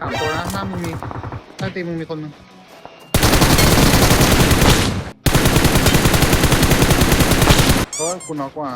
สามตัวนะหน้ามึงมีหน้าตีมึงมีคนมึงโอ้ยคุณน้อยกว่า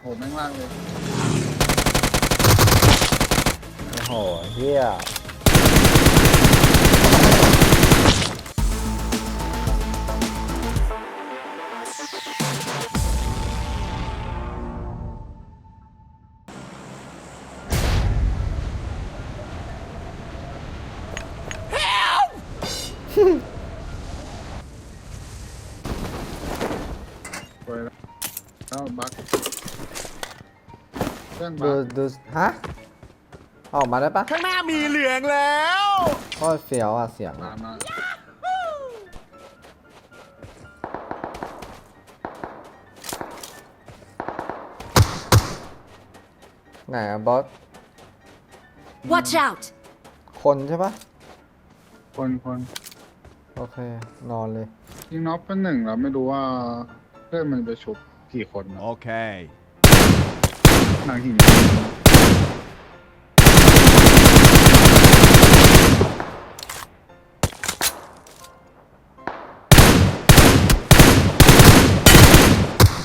โหแม่งล่างเลย โอ้โหเฮีย แล้วบักเพื่อนบัดูกดูฮะออกมาได้ปะข้างหน้ามีเหลืองแล้วโอ้ยเฟี้ยวอะเสียงมาอะมาไหนอะบอส Watch out! คนใช่ปะคนคนโอเคนอนเลย ยิงน็อกเป็นหนึ่งแล้วไม่รู้ว่าเพื่อนมันไปชุบ กี่คนนะ Okay. หนังหิน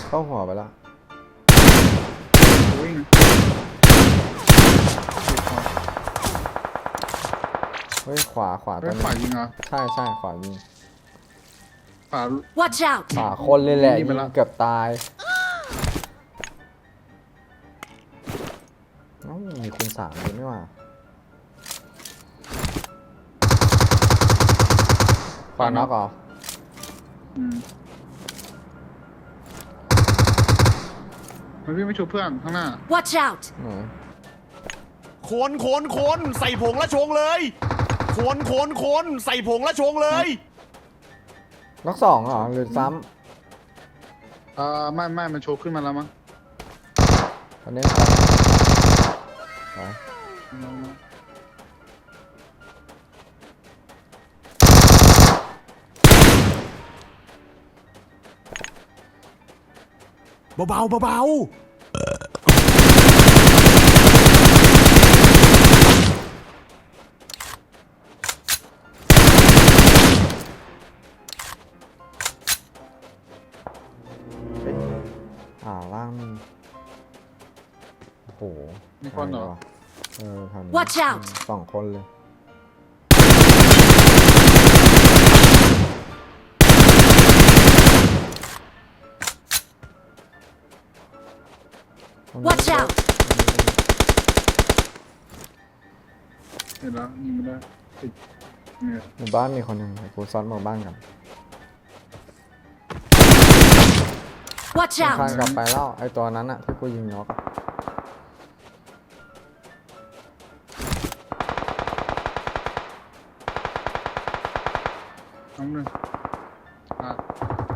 เข้าหัวไปแล้ววิ่งเฮ้ยขวาขวาเฮ้ตัยวขวานี้ยิงเหรอะใช่ใช่ขวายิง ขวา Watch out! ขวาคนเลยแหละนี่ยิไปงละเกือบตายเอ้ามีคุณสามอยู่นี่หว่าขวาน็อกเหรออืมมันวิ่งไม่ชุบเพื่อนข้างหน้า Watch out! ไหนคนคนคนใส่ผงและชงเลยคนคนคนใส่ผงและชงเลย น็อกสองเหรอหรือซ้เอ่อไม่ไม่มันชุบขึ้นมาแล้วมั้งำอันนี้ไปเบาๆเบา ล่างมีโอ้โหมีคนเหรอ ใช่ปะเออทำ Watch out สองคนเลย Watch out! เห็นแล้วยิงไม่ได้ติดเนี่ยหมู่บ้านมีคนหนึ่งเดี๋ยวกูซ้อนหมู่บ้านกัน Watch ข้างกลับ out! ไปแล้วไอตัวนั้นอะที่กูยิงน็อกอะน้องหนึ่งอะ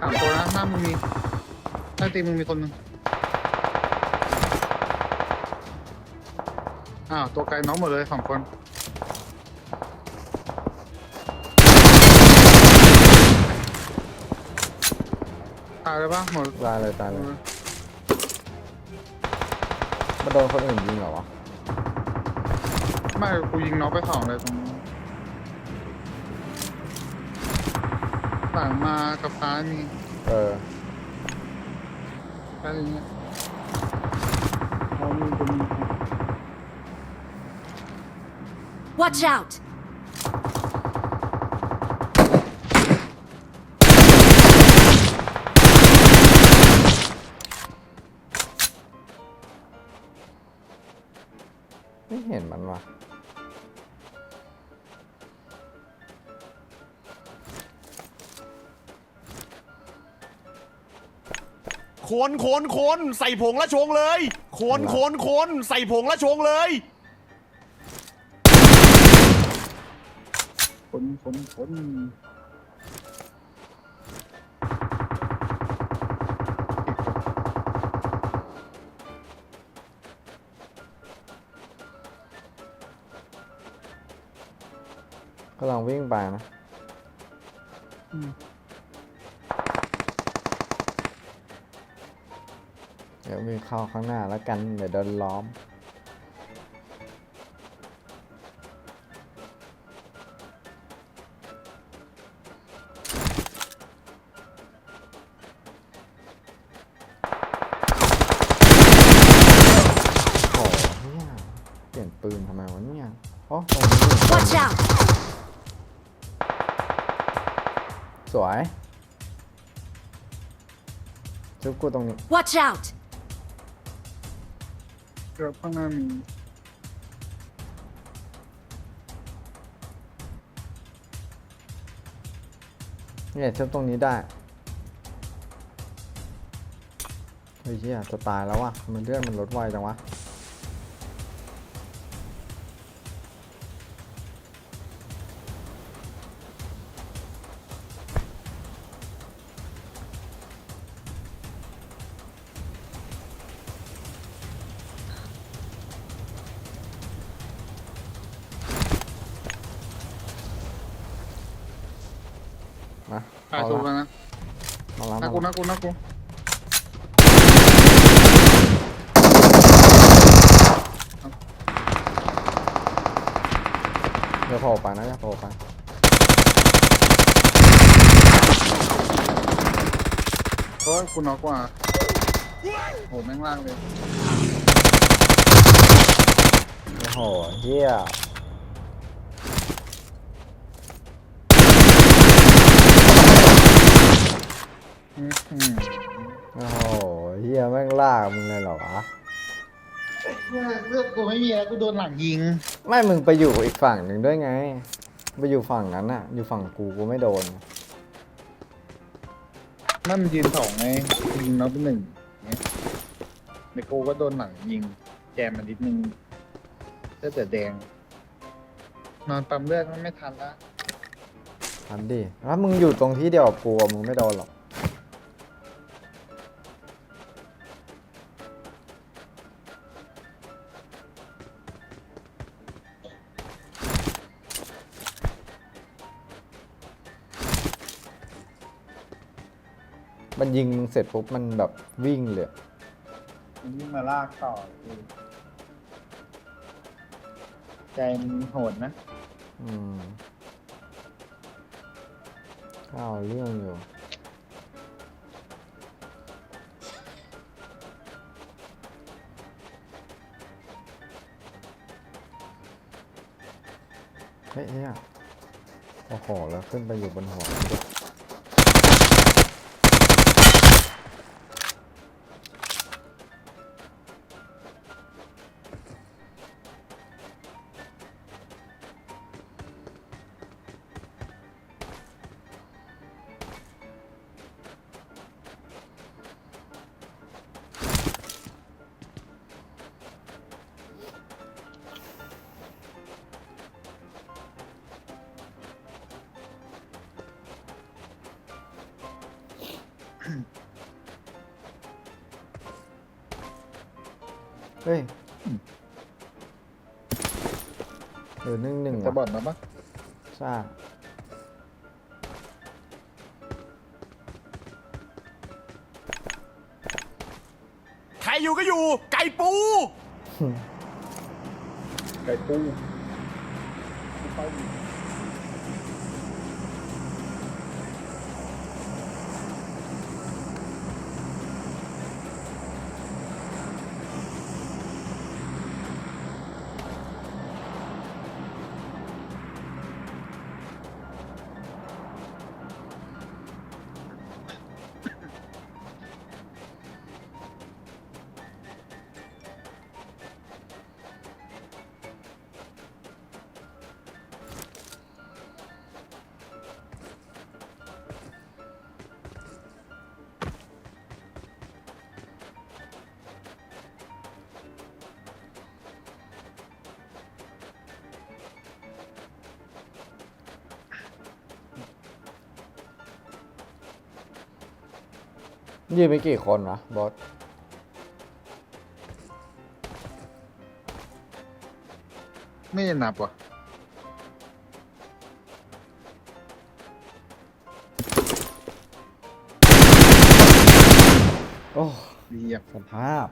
สามตัวนะหน้ามึงมีหน้าตีมึงมีคนหนึงอ้าวตัวไกลน้องหมดเลยสองคน ตายเลยปะหมดตายเลยตายเลยมาโดนคนอื่นยิงเหรอวะไม่กูยิงน้องไปสองเลยตรงนี้หลังมากับซ้ายมีเออแค่นี้เอามีตัวมี Watch out! ไม่เห็นมันว่ะๆคนคนคนใส่ผงและชงเลย คนคนคนใส่ผงและชงเลย คนคนคน กำลองวิ่งไปนะเดี๋ยวมีเข้าข้างหน้าแล้วกัน เดี๋ยวโดนล้อม โอ้เนี่ยเปลี่ยนปืนทำไมวะเนี่ยอ๋อตรงนี้ สวย ชุบกูตรงนี้ Watch out! เกือบข้างหน้ามีเนี่ยชุบตรงนี้ได้เฮ้ยเหี้ยจะตายแล้ววะทำมันเลื่อนมันลดไวจังวะ เอาสูละแล้วนะเอาละน่ามากูละน่ากูน่ากูอย่าโผล่ไปนะอย่าโผล่ไปเพราะว่ากูน็อกกว่าโหแม่งล่างเลย โอ้โหเฮีย อื้อหือ โอ้โหเฮียแม่งล่ากมึงเลยเหรอวะ เลือดกูไม่มีแล้วกูโดนหลังยิง ไม่มึงไปอยู่อีกฝั่งหนึ่งด้วยไง ไปอยู่ฝั่งนั้นอะอยู่ฝั่งกูกูไม่โดน นั่นมันยืนสองไงยิงน็อกเป็นหนึ่งเนี่ยในกูก็โดนหลังยิง แจมมานิดนึงเลือดแต่แดง นอนปั๊มเลือดมันไม่ทันละทันดิถ้ามึงอยู่ตรงที่เดียวกับกูอะมึงไม่โดนหรอก มันยิงมึงเสร็จปุ๊บมันแบบวิ่งเลยมันยิ่งมาลากต่อคือใจมันโหดนะ อืมก็เอาเรื่องอยู่เฮ้ยเนี่ยโอ้โหแล้วขึ้นไปอยู่บนหัว เฮ้ยเดี๋ยวหนึ่งหนึ่งจะบอว่ะดมาปะใช่ใครอยู่ก็อยู่ ไก่ปู ไก่ปู ยืนไปกี่คนวะบอสไม่ได้นับว่ะโอ้ดีอะสภาพ